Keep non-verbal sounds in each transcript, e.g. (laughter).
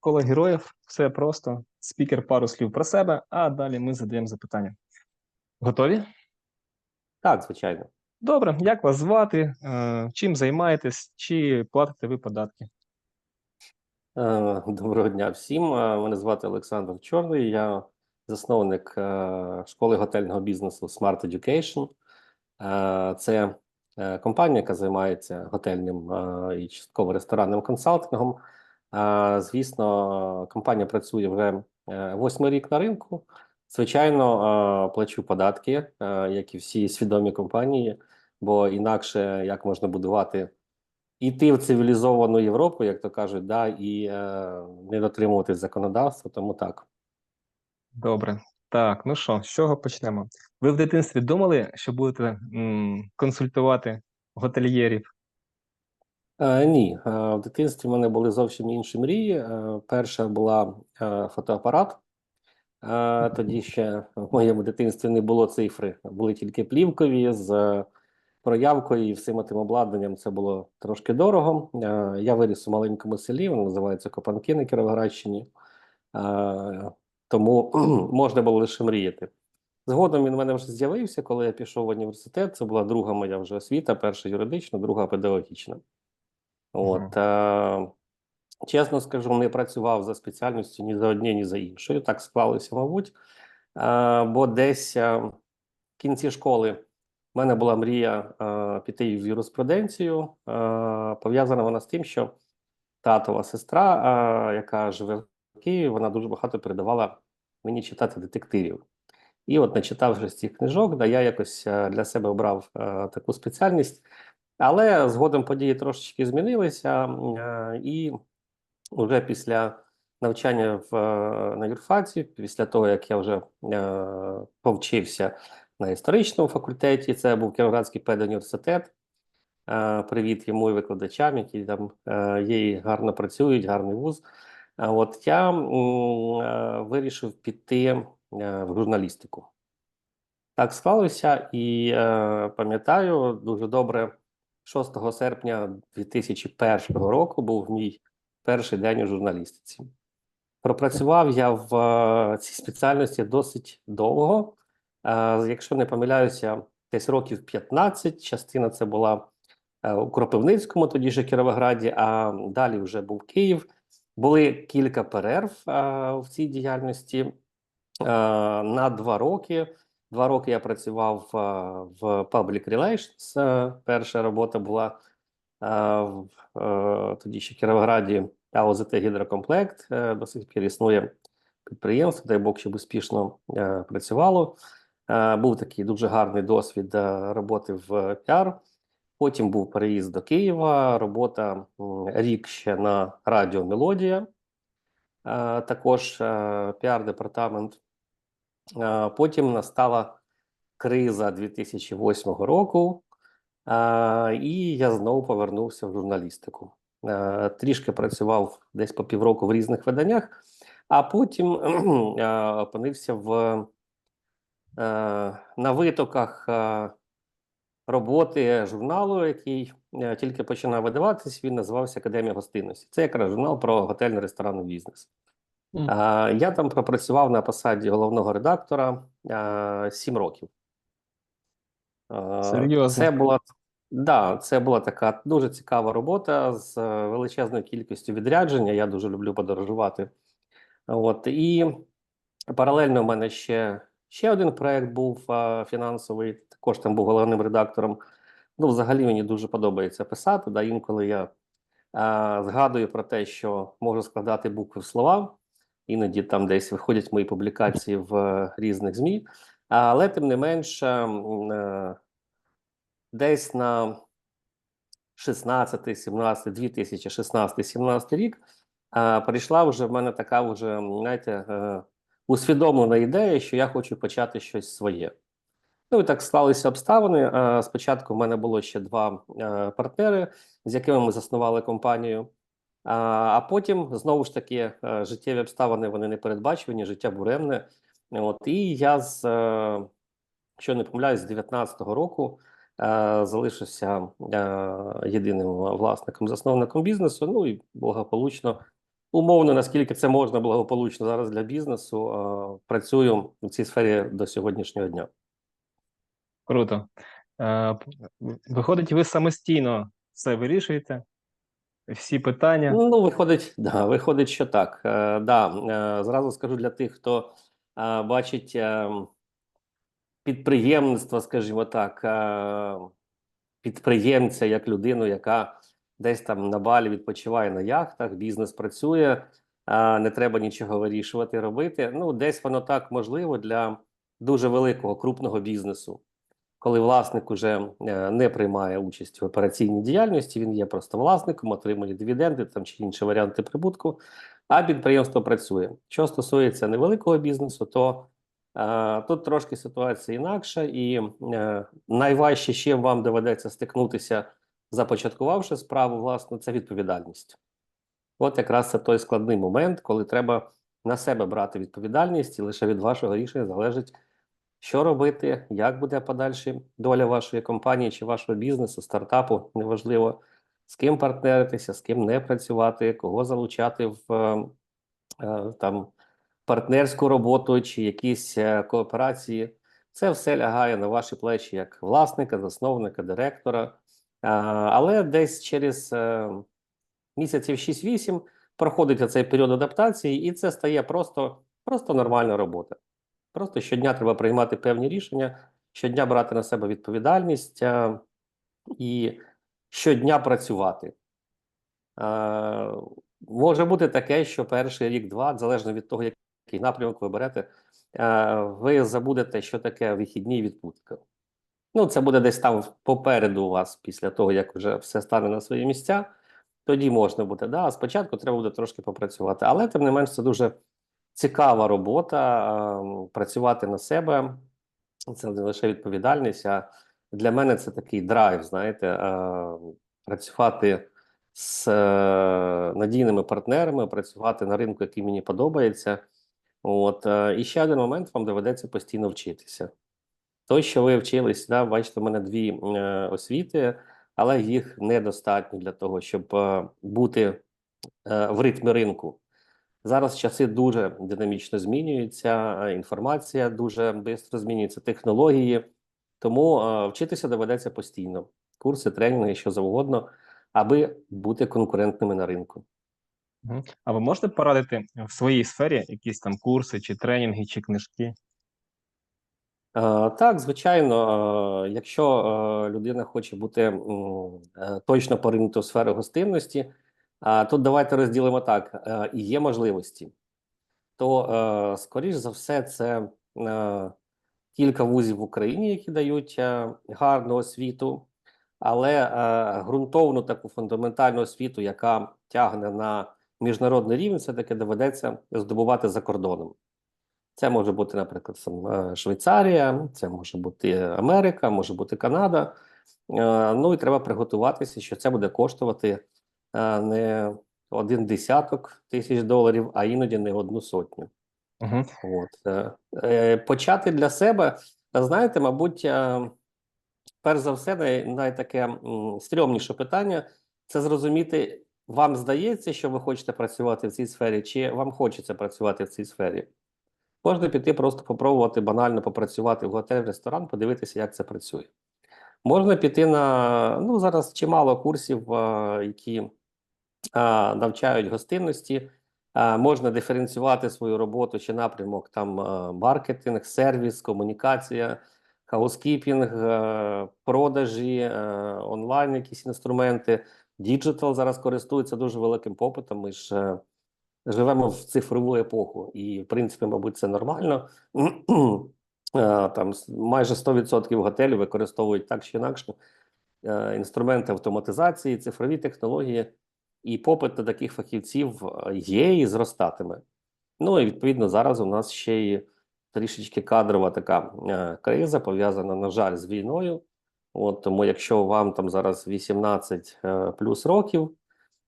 коло героїв. Все просто. Спікер пару слів про себе, а далі ми задаємо запитання. Готові? Так, звичайно. Добре, як вас звати? Е, Чим займаєтесь? Чи платите ви податки? Е, Доброго дня всім. Е, Мене звати Олександр Чорний. Я засновник школи готельного бізнесу Smart Education. Це компанія, яка займається готельним і частково ресторанним консалтингом. Звісно, компанія працює вже е, восьмий рік на ринку. Звичайно, плачу податки, як і всі свідомі компанії, бо інакше як можна будувати іти в цивілізовану Європу, як то кажуть, да, і е, не дотримуватись законодавства, тому так. Добре. Так, ну що, з чого почнемо? Ви в дитинстві думали, що будете м, консультувати готельєрів? Е, ні, е, в дитинстві в мене були зовсім інші мрії. Е, перша була фотоапарат. Тоді ще в моєму дитинстві не було цифри, були тільки плівкові з проявкою і всім тим обладнанням. Це було трошки дорого. Я виріс у маленькому селі, воно називається Копанки на Кіровоградщині. Тому (clears throat) можна було лише мріяти. Згодом він в мене вже з'явився, коли я пішов в університет. Це була друга моя вже освіта, перша юридична, друга педагогічна. От, е, чесно скажу, не працював за спеціальністю ні за однією, ні за іншою. Так склалося, мабуть. Е, бо десь е, в кінці школи в мене була мрія е, піти в юриспруденцію. Е, пов'язана вона з тим, що татова сестра, е, яка живе в Києві, вона дуже багато передавала мені читати детективів. І от, начитавшись цих книжок, да, я якось е, для себе обрав е, таку спеціальність. Але згодом події трошечки змінилися, е, і вже після навчання в, е, на юрфаці, після того, як я вже е, повчився на історичному факультеті, це був Кіровоградський педуніверситет. Привіт йому і викладачам, які там є і гарно працюють, гарний вуз. От я вирішив піти в журналістику. Так склалося, і пам'ятаю дуже добре, 6 серпня 2001 року був мій перший день у журналістиці. Пропрацював я в е, цій спеціальності досить довго. Е, якщо не помиляюся, десь років 15. Частина це була е, у Кропивницькому, тоді ж Кіровограді, а далі вже був Київ. Були кілька перерв в цій діяльності на два роки. Два роки я працював е, в Public Relations. Е, Перша робота була е, в тоді ще Кіровограді АОЗТ Гідрокомплект. До сих пір існує підприємство, дай Бог, щоб успішно працювало. Був такий дуже гарний досвід роботи в піар. Потім був переїзд до Києва, робота рік ще на радіо Мелодія, також піар-департамент. Потім настала криза 2008 року, і я знову повернувся в журналістику. Трішки працював десь по півроку в різних виданнях, а потім (clears throat) опинився в, на витоках роботи журналу, який тільки починав видаватись. Він називався Академія гостинності. Це якраз журнал про готельний ресторанний бізнес. Е, Я там пропрацював на посаді головного редактора е, сім років. Е, Серйозно? Це була да, це була така дуже цікава робота з величезною кількістю відрядження. Я дуже люблю подорожувати. От і паралельно в мене ще, ще один проект був фінансовий. Також там був головним редактором. Ну, взагалі мені дуже подобається писати. Да, інколи я е, згадую про те, що можу складати букви в слова. Іноді там десь виходять мої публікації в різних ЗМІ. Але тим не менш, е, м, е, десь на 16, 17, 2016, 17 рік е, прийшла вже в мене така вже, знаєте, е, усвідомлена ідея, що я хочу почати щось своє. Ну і так склалися обставини. Е, Спочатку в мене було ще два партнери, з якими ми заснували компанію. А, потім знову ж таки е, життєві обставини вони не передбачувані, життя буремне. От і я з е, що не помиляюсь, з 19-го року е, залишився єдиним власником, засновником бізнесу. Ну і благополучно умовно, наскільки це можна благополучно зараз для бізнесу, працюю в цій сфері до сьогоднішнього дня. Круто. Виходить, ви самостійно все вирішуєте, всі питання. Ну, виходить, да, виходить, що так. Е, да, е, зразу скажу для тих, хто е, бачить е, підприємництво, скажімо так, е, підприємця як людину, яка десь там на балі відпочиває на яхтах, бізнес працює, е, не треба нічого вирішувати, робити. Ну, десь воно так можливо для дуже великого крупного бізнесу. Коли власник уже е, не приймає участь в операційній діяльності, він є просто власником, отримує дивіденди там чи інші варіанти прибутку, а підприємство працює. Що стосується невеликого бізнесу, то е, тут трошки ситуація інакша, і е, найважче, з чим вам доведеться стикнутися, започаткувавши справу, власне, це відповідальність. От якраз це той складний момент, коли треба на себе брати відповідальність, і лише від вашого рішення залежить. Що робити, як буде подальша доля вашої компанії чи вашого бізнесу, стартапу, неважливо, з ким партнеритися, з ким не працювати, кого залучати в е, е, там партнерську роботу чи якісь е, кооперації. Це все лягає на ваші плечі як власника, засновника, директора. Але десь через місяців 6-8 проходить цей період адаптації, і це стає просто, просто нормальна робота. Просто щодня треба приймати певні рішення, щодня брати на себе відповідальність е, і щодня працювати. Е, може бути таке, що перший рік-два, залежно від того, який напрямок ви берете, е, ви забудете, що таке вихідні відпустка. Ну, це буде десь там попереду у вас, після того, як вже все стане на свої місця. Тоді можна буде. Да, а спочатку треба буде трошки попрацювати. Але тим не менш, це дуже цікава робота, працювати на себе. Це не лише відповідальність, а для мене це такий драйв, знаєте, працювати з е, надійними партнерами, працювати на ринку, який мені подобається. От, е, і ще один момент вам доведеться постійно вчитися. То, що ви вчились, да, бачите, у мене дві е, освіти, але їх недостатньо для того, щоб е, бути е, в ритмі ринку. Зараз часи дуже динамічно змінюються, інформація дуже швидко змінюється, технології. Тому вчитися доведеться постійно. Курси, тренінги, що завгодно, аби бути конкурентними на ринку. А ви можете порадити в своїй сфері якісь там курси, чи тренінги, чи книжки? Так, звичайно, якщо людина хоче бути е, точно поринути у сферу гостинності, тут давайте розділимо так: е, є можливості, то е, скоріш за все, це е, кілька вузів в Україні, які дають гарну освіту, але ґрунтовну таку фундаментальну освіту, яка тягне на міжнародний рівень, все таки доведеться здобувати за кордоном. Це може бути, наприклад, Швейцарія, це може бути Америка, може бути Канада. Ну і треба приготуватися, що це буде коштувати не один десяток тисяч доларів, а іноді не одну сотню. Угу. От. е, е, Почати для себе, знаєте, мабуть, е, перш за все, най, найтаке стрьомніше питання це зрозуміти, вам здається, що ви хочете працювати в цій сфері, чи вам хочеться працювати в цій сфері. Можна піти просто попробувати банально попрацювати в готель, ресторан, подивитися, як це працює. Можна піти на ну зараз чимало курсів, е, які навчають гостинності. Можна диференціювати свою роботу чи напрямок там маркетинг, сервіс, комунікація, хаускіпінг, е, продажі, онлайн, якісь інструменти. Діджитал зараз користується дуже великим попитом. Ми ж живемо в цифрову епоху, і в принципі, мабуть, це нормально. Там майже 100% готелів використовують так чи інакше інструменти автоматизації, цифрові технології, і попит на таких фахівців е, є і зростатиме. Ну і відповідно зараз у нас ще й трішечки кадрова така е, криза, пов'язана, на жаль, з війною. От тому, якщо вам там зараз 18 е, плюс років,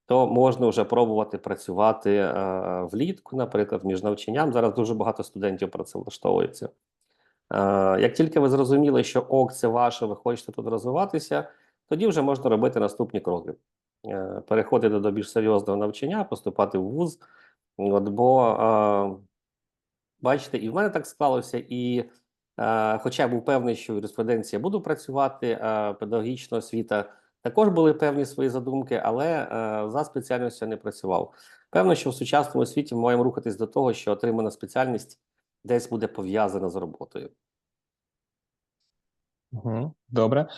то можна вже пробувати працювати влітку, наприклад, між навчанням. Зараз дуже багато студентів працевлаштовується. Е, як тільки ви зрозуміли, що ок, це ваше, ви хочете тут розвиватися, тоді вже можна робити наступні кроки. Е, переходити до більш серйозного навчання, поступати в вуз. От, бо, е, бачите, і в мене так склалося, і е, хоча я був певний, що в юриспруденції буду працювати, педагогічна освіта також були певні свої задумки, але за спеціальністю не працював. Певно, що в сучасному світі ми маємо рухатись до того, що отримана спеціальність десь буде пов'язана з роботою. Добре.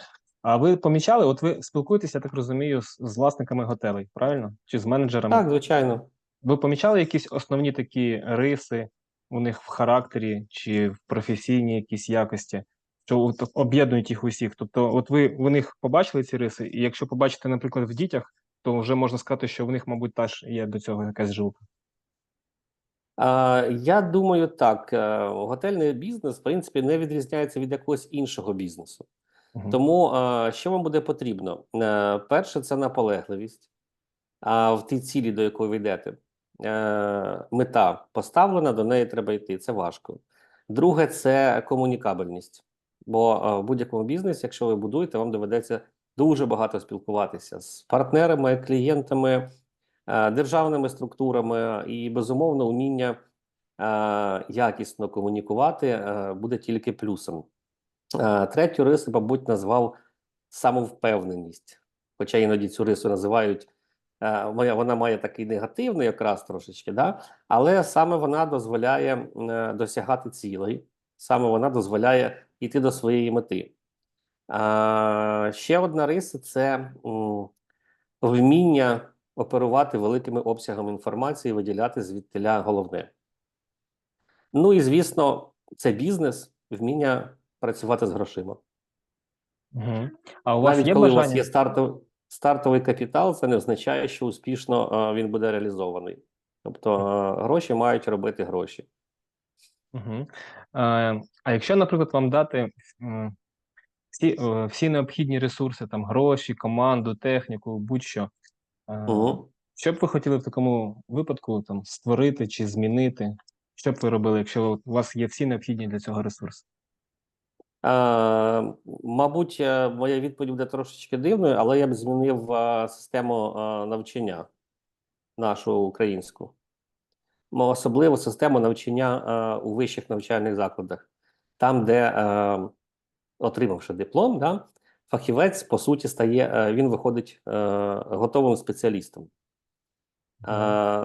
А ви помічали, от ви спілкуєтеся, я так розумію, з, з власниками готелей, правильно? Чи з менеджерами? Так, звичайно. Ви помічали якісь основні такі риси у них в характері чи в професійній якійсь якості, що от об'єднують їх усіх? Тобто, от ви в них побачили ці риси, і якщо побачите, наприклад, в дітях, то вже можна сказати, що в них, мабуть, теж є до цього якась жилка. Я думаю, так. е, Готельний бізнес, в принципі, не відрізняється від якогось іншого бізнесу. Тому е, що вам буде потрібно? Е, Перше, це наполегливість а в тій цілі, до якої ви йдете. Е, Мета поставлена, до неї треба йти. Це важко. Друге, це комунікабельність. Бо в будь-якому бізнесі, якщо ви будуєте, вам доведеться дуже багато спілкуватися з партнерами, клієнтами, державними структурами і, безумовно, уміння якісно комунікувати буде тільки плюсом. Е, Третю рису, мабуть, назвав самовпевненість. Хоча іноді цю рису називають, е, вона має такий негативний якраз трошечки, да? але саме вона дозволяє е, досягати цілей, саме вона дозволяє йти до своєї мети. Ще одна риса це вміння оперувати великими обсягами інформації, виділяти звідтиля головне. Ну і звісно, це бізнес, вміння працювати з грошима. Мгм. А у вас Навіть є коли у вас є стартовий, стартовий капітал, це не означає, що успішно він буде реалізований. Тобто гроші мають робити гроші. Угу. А, а якщо, наприклад, вам дати всі, всі необхідні ресурси, там гроші, команду, техніку, будь-що, Угу. що б ви хотіли в такому випадку там створити чи змінити? Що б ви робили, якщо у вас є всі необхідні для цього ресурси? Е, мабуть, моя відповідь буде трошечки дивною, але я б змінив е, систему е, навчання нашу українську. Особливо систему навчання е, у вищих навчальних закладах, там, де, е, отримавши диплом, да, фахівець, по суті, стає, е, він виходить е, готовим спеціалістом. Е,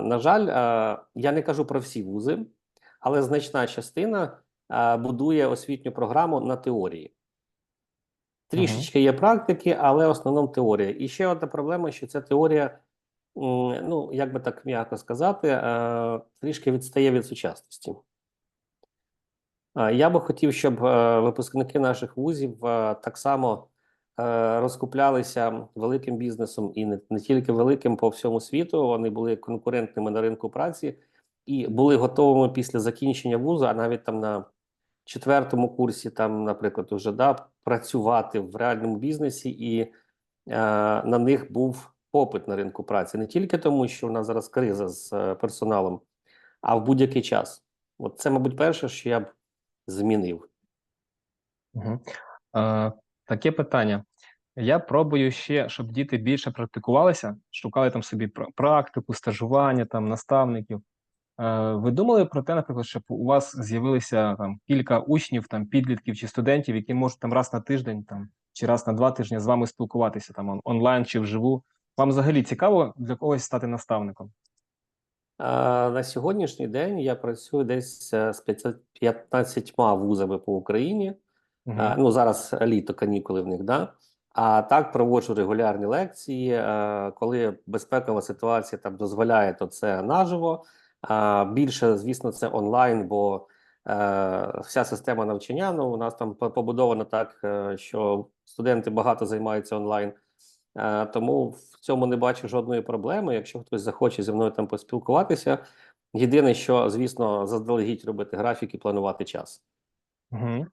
на жаль, е, я не кажу про всі вузи, але значна частина будує освітню програму на теорії. Трішечки є практики, але в основному теорія. І ще одна проблема, що ця теорія, ну, як би так м'яко сказати, е, трішки відстає від сучасності. Е, Я би хотів, щоб е, випускники наших вузів е, так само е, розкуплялися великим бізнесом і не, не тільки великим по всьому світу. Вони були конкурентними на ринку праці і були готовими після закінчення вузу, а навіть там на четвертому курсі, там, наприклад, уже да, працювати в реальному бізнесі, і е, на них був попит на ринку праці не тільки тому, що у нас зараз криза з е, персоналом, а в будь-який час. От це, мабуть, перше, що я б змінив. Угу. Е, таке питання. Я пробую ще, щоб діти більше практикувалися, шукали там собі практику, стажування, там наставників. Е, ви думали про те, наприклад, щоб у вас з'явилися там кілька учнів, там підлітків чи студентів, які можуть там раз на тиждень там чи раз на два тижні з вами спілкуватися там онлайн чи вживу? Вам взагалі цікаво для когось стати наставником? А, на сьогоднішній день я працюю десь е, з 15 вузами по Україні. А, ну, зараз літо, канікули в них, да? А так проводжу регулярні лекції. е, Коли безпекова ситуація там дозволяє, то це наживо. А більше, звісно, це онлайн, бо е, вся система навчання ну, у нас там по- побудована так, е, що студенти багато займаються онлайн. Е, тому в цьому не бачу жодної проблеми. Якщо хтось захоче зі мною там поспілкуватися, єдине, що, звісно, заздалегідь робити графік і планувати час. Угу.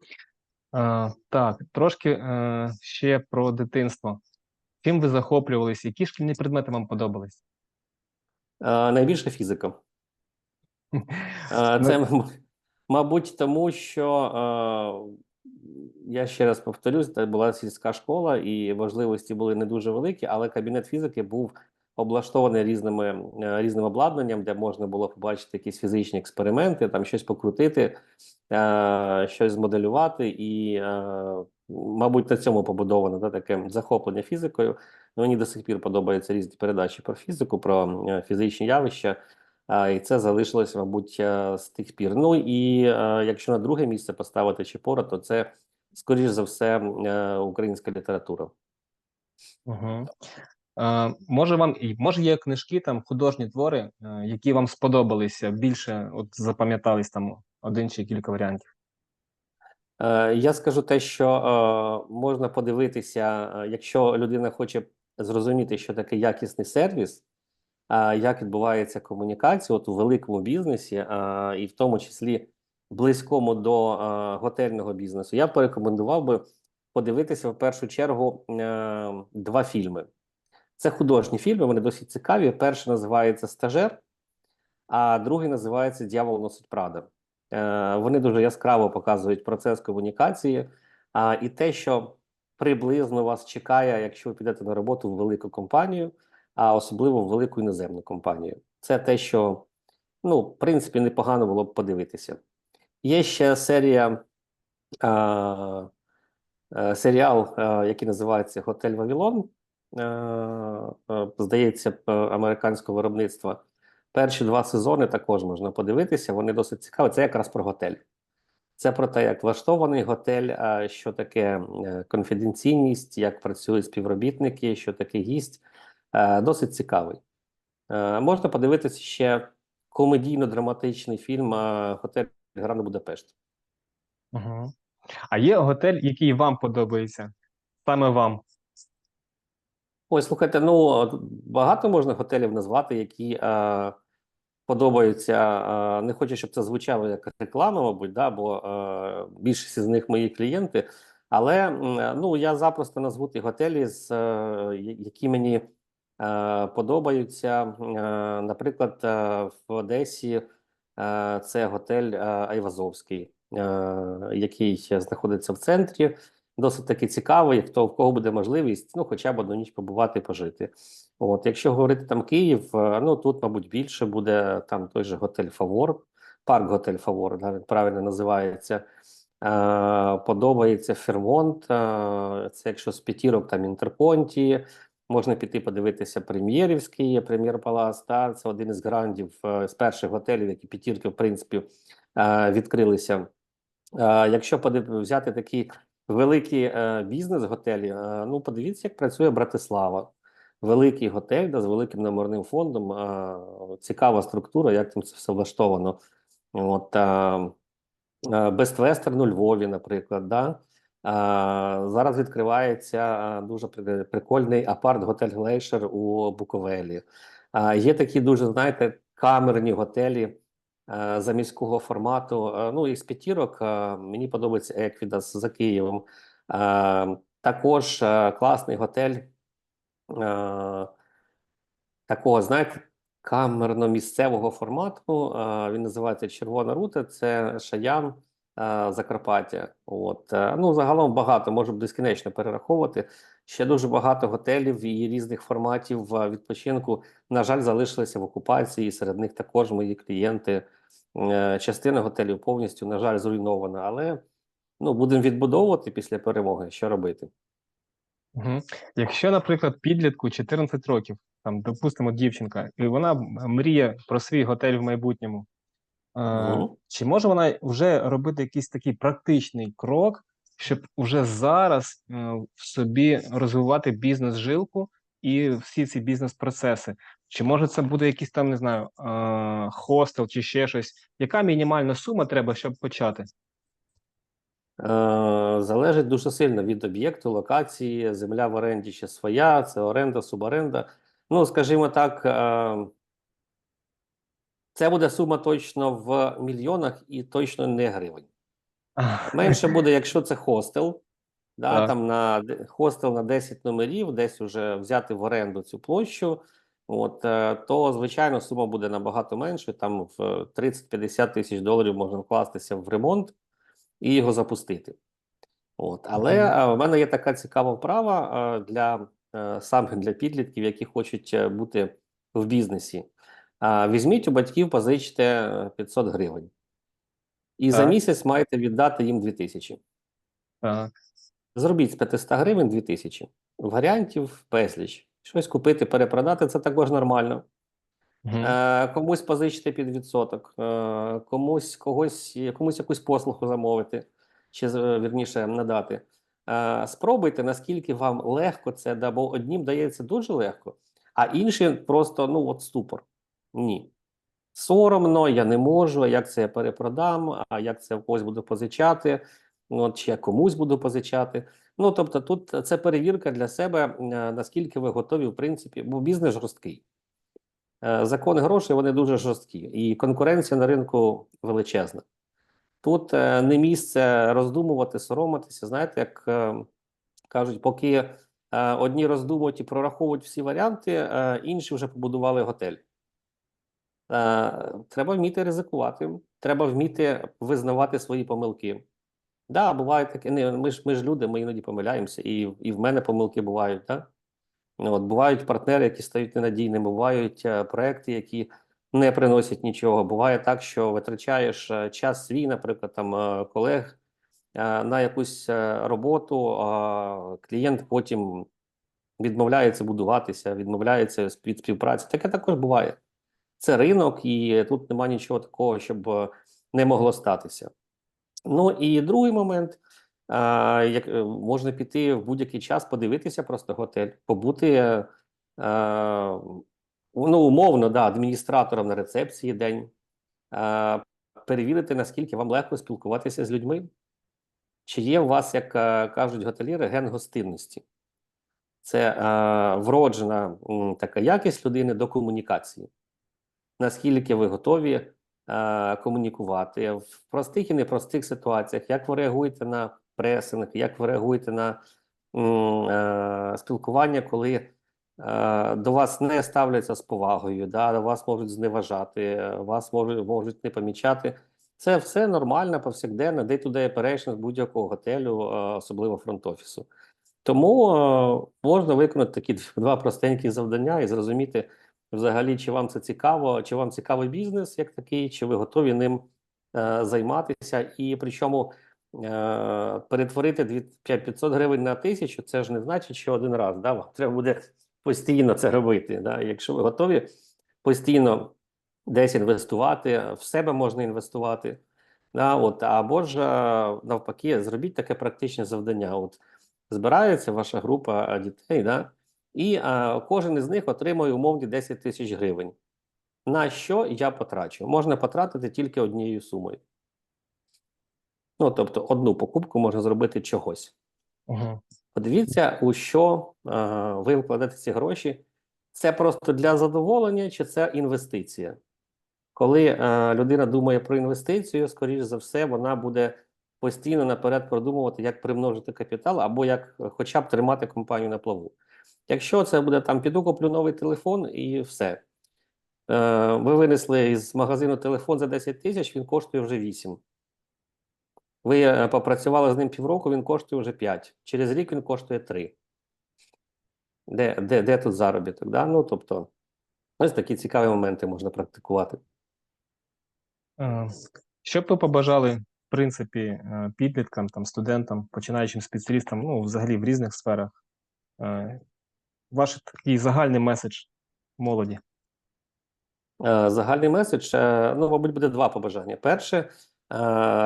Е, так, трошки е, ще про дитинство. Чим ви захоплювались? Які шкільні предмети вам подобались? Е, найбільше фізика. (laughs) Ну, Це, мабуть, тому що Я ще раз повторюсь, це була сільська школа, і можливості були не дуже великі, але кабінет фізики був облаштований різними е, різним обладнанням, де можна було побачити якісь фізичні експерименти, там щось покрутити, е, щось змоделювати, і, е, мабуть, на цьому побудовано да, таке захоплення фізикою. Мені до сих пір подобаються різні передачі про фізику, про фізичні явища. І це залишилось, мабуть, е, з тих пір. Ну і е, якщо на друге місце поставити Чепора, то це, скоріш за все, е, українська література. Угу. Е, може, вам може є книжки, там художні твори, які вам сподобалися більше, от запам'ятались там один чи кілька варіантів. Е, Я скажу те, що е, можна подивитися, якщо людина хоче зрозуміти, що таке якісний сервіс, як відбувається комунікація от у великому бізнесі, і в тому числі близькому до готельного бізнесу, я порекомендував би подивитися в першу чергу е, два фільми. Це художні фільми, вони досить цікаві. Перший називається Стажер, а другий називається Дьявол носить Прада. Е, Вони дуже яскраво показують процес комунікації і те, що приблизно вас чекає, якщо ви підете на роботу в велику компанію а особливо в велику іноземну компанію. Це те, що ну, в принципі, непогано було б подивитися. Є ще серія а, а, серіал, а, який називається Готель Вавилон. А, а, здається, п- американського виробництва. Перші два сезони також можна подивитися. Вони досить цікаві. Це якраз про готель. Це про те, як влаштований готель, що таке е, конфіденційність, як працюють співробітники, що таке гість. Е, Досить цікавий. Е, Можна подивитися ще комедійно-драматичний фільм е, Готель Гранд Будапешт. Угу. А є готель, який вам подобається? Саме вам? Ой, слухайте, ну багато можна готелів назвати, які е, подобаються. Е, не хочу, щоб це звучало як реклама, мабуть, да, бо е, більшість з них мої клієнти. Але м, ну я запросто назву ті готелі, з, е, які мені е, подобаються. Е, наприклад, е, в Одесі е, це готель е, Айвазовський, е, який знаходиться в центрі. Досить таки цікавий, хто в кого буде можливість, ну хоча б одну ніч побувати, і пожити. От, якщо говорити там Київ, е, ну тут, мабуть, більше буде там той же готель Фавор, парк Готель Фавор, да, він правильно називається. Е, подобається Фермонт. Е, це якщо з п'ятірок, там Інтерпонті. Можна піти подивитися Прем'єрівський, Прем'єр Палас. Та, це один із грандів е, з перших готелів, які п'ятірки, в принципі, е, відкрилися. Е, якщо взяти такі великі е, бізнес-готелі, ну подивіться, як працює Братислава. Великий готель да, з великим номерним фондом. Цікава структура, як там це все влаштовано. От, Western у Львові, наприклад. Да? Зараз відкривається дуже прикольний апарт-готель Глейшер у Буковелі. Є такі дуже, знаєте, камерні готелі за міського формату. Ну, із п'ятірок мені подобається Еквідас за Києвом. Також класний готель такого, знаєте, камерно-місцевого формату. Він називається Червона рута. Це Шаян, Закарпаття. От е, ну загалом багато можу б безкінечно перераховувати. Ще дуже багато готелів і різних форматів е, відпочинку. На жаль, залишилися в окупації. Серед них також мої клієнти. Е, Частина готелів повністю, на жаль, зруйнована, але ну будемо відбудовувати після перемоги. Що робити? Якщо, наприклад, підлітку 14 років, там, допустимо, дівчинка, і вона мріє про свій готель в майбутньому, е, чи може вона вже робити якийсь такий практичний крок, щоб вже зараз е, в собі розвивати бізнес-жилку і всі ці бізнес-процеси? Чи може це буде якийсь там, не знаю, е, хостел чи ще щось? Яка мінімальна сума треба, щоб почати? Залежить дуже сильно від об'єкту, локації, земля в оренді ще своя, це оренда, суборенда. Ну, скажімо так, це буде сума точно в мільйонах і точно не гривень. (laughs) Менше буде, якщо це хостел. Да, Так. там на хостел на 10 номерів, десь уже взяти в оренду цю площу. От, е, то, звичайно, сума буде набагато менше. Там в 30-50 тисяч доларів можна вкластися в ремонт і його запустити. От, але е, в мене є така цікава вправа е, для саме для підлітків, які хочуть бути в бізнесі. Візьміть у батьків, позичте е, 500 гривень. І за місяць маєте віддати їм 2000. Так. Зробіть з 500 гривень 2000. Варіантів безліч. Щось купити, перепродати це також нормально. Мгм. Е, комусь позичити під відсоток, е, комусь когось, комусь якусь послугу замовити, чи вірніше надати. Е, спробуйте, наскільки вам легко це, бо однім дається дуже легко, а іншим просто ну от ступор. Ні. Соромно, я не можу, як це я перепродам, а як це в когось буду позичати, от, чи я комусь буду позичати. Ну, тобто, тут це перевірка для себе, е, наскільки ви готові, в принципі, бо бізнес жорсткий. Е, Закони грошей вони дуже жорсткі, і конкуренція на ринку величезна. Тут е, не місце роздумувати, соромитися. Знаєте, як кажуть, поки одні роздумують і прораховують всі варіанти, інші вже побудували готель. Е, Треба вміти ризикувати, треба вміти визнавати свої помилки. Да, буває таке. Не, ми ж ми ж люди, ми іноді помиляємося, і, і в мене помилки бувають. Да? Ну, От, бувають партнери, які стають ненадійними, бувають е, проекти, які не приносять нічого. Буває так, що витрачаєш е, час свій, наприклад, там колег на якусь роботу, а клієнт потім відмовляється будуватися, відмовляється від співпраці. Таке також буває. Це ринок, і тут немає нічого такого, щоб е, не могло статися. Ну і другий момент. А, як е, можна піти в будь-який час, подивитися просто готель, побути е, е, ну, умовно, да, адміністратором на рецепції день, е, перевірити, наскільки вам легко спілкуватися з людьми. Чи є у вас, як кажуть готеліри, ген гостинності? Це е, вроджена така якість людини до комунікації. Наскільки ви готові е, комунікувати в простих і непростих ситуаціях, як ви реагуєте на пресинг, як ви реагуєте на е, спілкування, коли е, до вас не ставляться з повагою, да, вас можуть зневажати, вас можуть, можуть не помічати. Це все нормально, повсякденно, day-to-day operation будь-якого готелю, е, особливо фронт-офісу. Тому е, можна виконати такі два простенькі завдання і зрозуміти, взагалі, чи вам це цікаво, чи вам цікавий бізнес як такий, чи ви готові ним е, займатися. І причому е, перетворити дві- п'ять- 500 гривень на тисячу, це ж не значить, що один раз. Да? Вам треба буде постійно це робити. Да? Якщо ви готові постійно десь інвестувати, в себе можна інвестувати. Да? От, або ж е, навпаки, зробіть таке практичне завдання. От збирається ваша група дітей, да? І е, кожен із них отримує умовні 10 тисяч гривень. На що я потрачу? Можна потратити тільки однією сумою. Ну, тобто, одну покупку можна зробити чогось. Мгм. Подивіться, у що е, ви вкладете ці гроші. Це просто для задоволення, чи це інвестиція? Коли е, людина думає про інвестицію, скоріш за все, вона буде постійно наперед продумувати, як примножити капітал, або як хоча б тримати компанію на плаву. Якщо це буде там, піду куплю новий телефон і все. Е, ви винесли із магазину телефон за 10 тисяч, він коштує вже 8. Ви е, попрацювали з ним півроку, він коштує вже 5. Через рік він коштує 3. Де, де, де тут заробіток? Да? Ну, тобто, ось такі цікаві моменти можна практикувати. Е, Що б ви побажали, в принципі, підліткам, там, студентам, починаючим спеціалістам, ну, взагалі в різних сферах? Ваш такий загальний меседж молоді. Е, Загальний меседж, е, ну, мабуть, буде два побажання. Перше, е,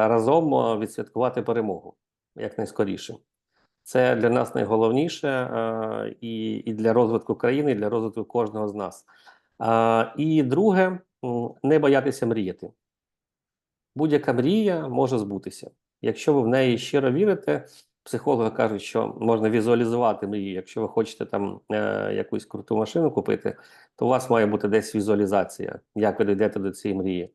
разом відсвяткувати перемогу якнайскоріше. Це для нас найголовніше і, і для розвитку країни, і для розвитку кожного з нас. І друге, не боятися мріяти. Будь-яка мрія може збутися. Якщо ви в неї щиро вірите, психологи кажуть, що можна візуалізувати мрію. Якщо ви хочете там е, якусь круту машину купити, то у вас має бути десь візуалізація, як ви дійдете до цієї мрії. Е,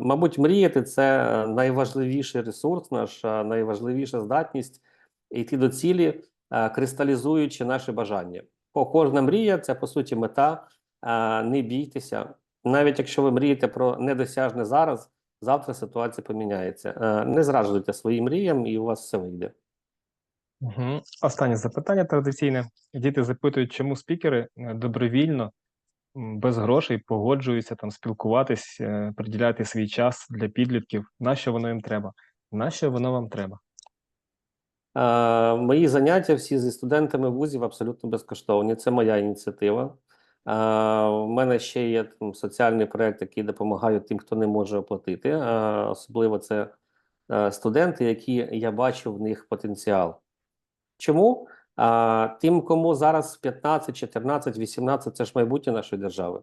мабуть, мріяти це найважливіший ресурс, наша найважливіша здатність йти до цілі, е, кристалізуючи наші бажання. Бо кожна мрія це по суті мета. Е, не бійтеся, навіть якщо ви мрієте про недосяжне зараз, завтра ситуація поміняється. Е, Не зраджуйте своїм мріям, і у вас все вийде. Угу. Останнє запитання традиційне. Діти запитують, чому спікери е, добровільно, без грошей погоджуються там спілкуватись, е, приділяти свій час для підлітків. Нащо воно їм треба? Нащо воно вам треба? Е, Мої заняття всі зі студентами вузів абсолютно безкоштовні. Це моя ініціатива. Е, У мене ще є там, соціальний проект, який допомагає тим, хто не може оплатити. Е, Особливо це е, студенти, які я бачу в них потенціал. Чому? Тим, кому зараз 15, 14, 18 – це ж майбутнє нашої держави.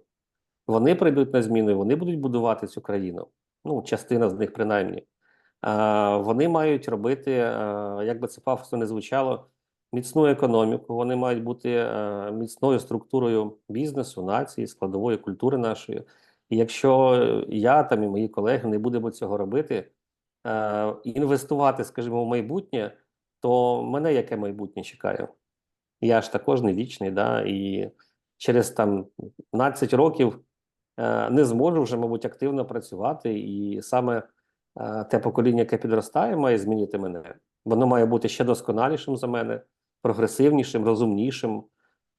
Вони прийдуть на зміну, і вони будуть будувати цю країну. Ну, частина з них принаймні. Вони мають робити, як би це пафосно не звучало, міцну економіку. Вони мають бути міцною структурою бізнесу, нації, складової культури нашої. І якщо я там і мої колеги не будемо цього робити, е, інвестувати, скажімо, в майбутнє, то мене яке майбутнє чекає? Я ж також не вічний, да, і через там 15 років е, не зможу вже, мабуть, активно працювати. І саме е, те покоління, яке підростає, має змінити мене. Воно має бути ще досконалішим за мене, прогресивнішим, розумнішим,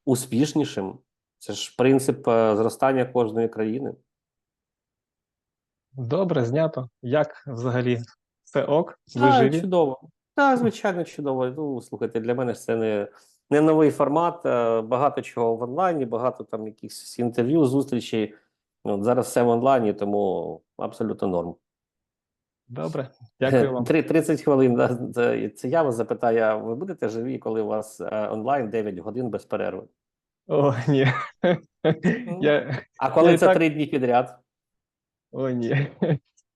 успішнішим. Це ж принцип е, зростання кожної країни. Добре, знято. Як взагалі? Все ок? Ви Так, живі? чудово. Так, звичайно, чудово. Ну, слухайте, для мене ж це не, не новий формат. е, Багато чого в онлайні, багато там якихось інтерв'ю, зустрічей. От зараз все в онлайні, тому абсолютно норм. Добре, дякую вам. Три- 30 хвилин. Да, це, я вас запитаю, а ви будете живі, коли у вас е, онлайн 9 годин без перерви? О, ні. Я... А коли Я це так- 3 дні підряд? О, ні.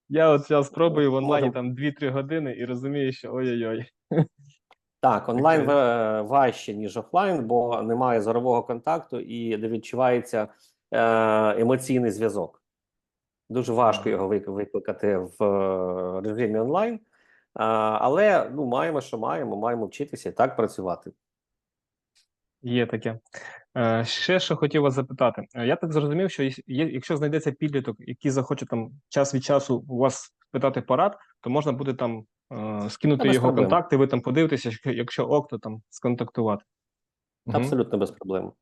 Я от зараз спробую в онлайні там 2-3 години і розумію, що ой-ой-ой. Так, онлайн важче, ніж офлайн, бо немає зорового контакту і не відчувається е, емоційний зв'язок. Дуже важко його викликати в е, режимі онлайн. Але ну, маємо, що маємо, маємо вчитися і так працювати. Є таке. Е, ще що хотів вас запитати. Е, Я так зрозумів, що якщо знайдеться підліток, який захоче там час від часу у вас питати порад, то можна буде там е, скинути його проблем. контакти, ви там подивитеся, якщо- ок, то там сконтактувати. Абсолютно без проблем.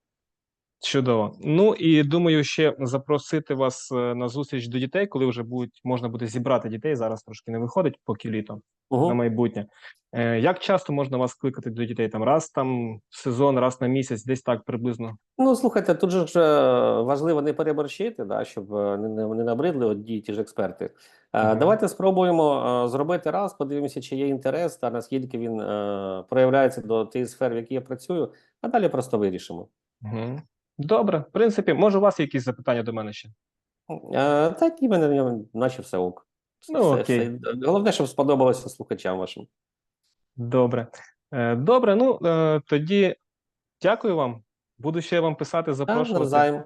Чудово. Ну і думаю, ще запросити вас е, на зустріч до дітей, коли вже будуть можна буде зібрати дітей. Зараз трошки не виходить, поки літо на Угу. майбутнє. Е, Як часто можна вас кликати до дітей? Там раз там в сезон, раз на місяць, десь так приблизно. Ну, слухайте, тут же ж е, важливо не переборщити, да, щоб е, не, не, набридли одні й ті ж експерти. Е, Мгм. Давайте спробуємо зробити раз, подивимося, чи є інтерес та наскільки він е, проявляється до тієї сфери, в якій я працюю, а далі просто вирішимо. Угу. Добре, в принципі, може, у вас є якісь запитання до мене ще? Е, так і мене наче все ок. Все- Ну, все- окей. все. Головне, щоб сподобалося слухачам вашим. Добре. Е, Добре, ну е, тоді дякую вам. Буду ще вам писати, Так, запрошувати. навзаєм.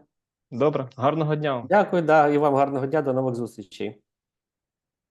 Добре, гарного дня вам. Дякую, да, і вам гарного дня, до нових зустрічей.